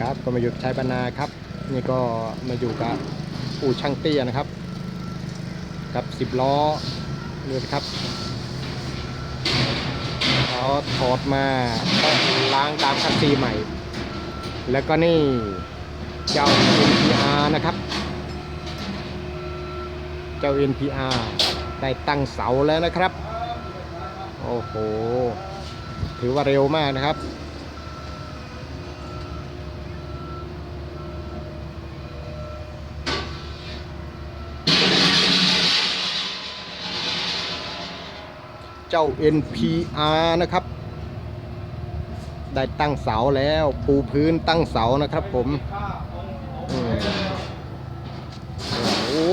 ครับก็มาอยู่ชายบรรณาครับ นี่ก็มาอยู่กับอู่ช่างเตี้ยนะครับ กับสิบล้อนี่นครับเขาถอดมาก็ล้างตามคัสซีใหม่ แล้วก็นี่เจ้า NPR นะครับ เจ้า NPR ได้ตั้งเสาแล้วนะครับ โอ้โห ถือว่าเร็วมากนะครับ เจ้า NPR นะครับ ได้ตั้งเสาแล้วปูพื้นตั้งเสานะครับผมโอ้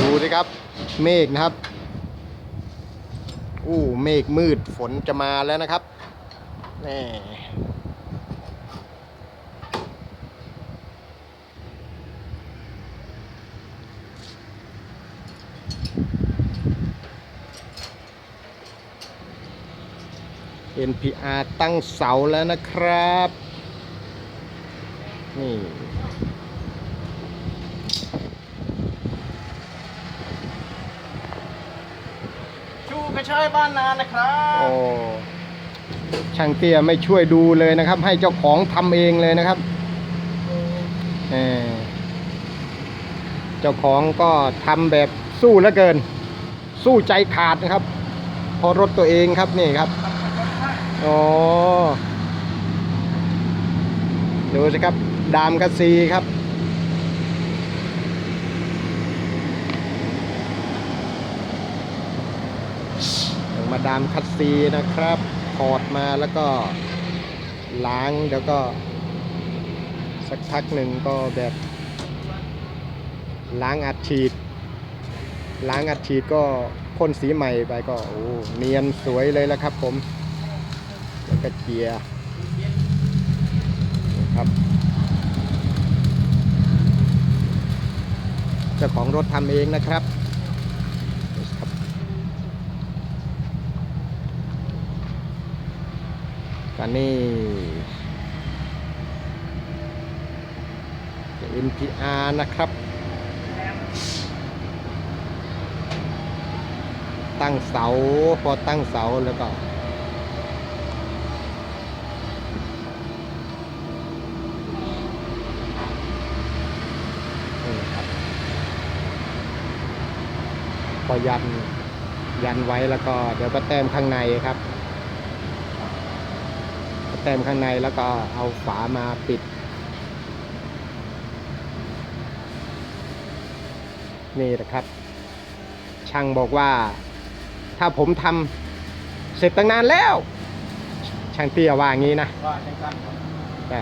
ดูสิครับ เมฆนะครับอู้เมฆมืดฝนจะมาแล้วนะครับนี่ เอ็นพีอาร์ตั้งเสาแล้วนะครับ นี่ ชูกระชายบ้านนานะครับ โอ้ ช่างเตี้ยไม่ช่วยดูเลยนะครับ ให้เจ้าของทำเองเลยนะครับเออเจ้าของก็ทำแบบสู้เหลือเกิน สู้ใจขาดนะครับ พอรถตัวเองครับนี่ครับ โอ้ดูสิครับ ดามกัสซีครับ มาดามคัตซีนะครับถอดมาแล้วก็ล้างเดี๋ยวก็ สักพักหนึ่งก็แบบ ล้างอัดฉีด ล้างอัดฉีดก็พ่นสีใหม่ไปก็โอ้เนียนสวยเลยแล้วครับผม แล้วก็เจียนะครับเจ้าของรถทำเองนะครับครับกันนี่จะ NPR นะครับ ตั้งเสา พอตั้งเสาแล้วก็นี่ครับ พอยันยันไว้แล้วก็เดี๋ยวก็แต้มข้างในครับแต้มข้างในแล้วก็เอาฝามาปิด นี่แหละครับ ช่างบอกว่า ถ้าผมทำเสร็จตั้งนานแล้ว ช่างเตี้ยว่างี้นะว่าจังกันครับแต่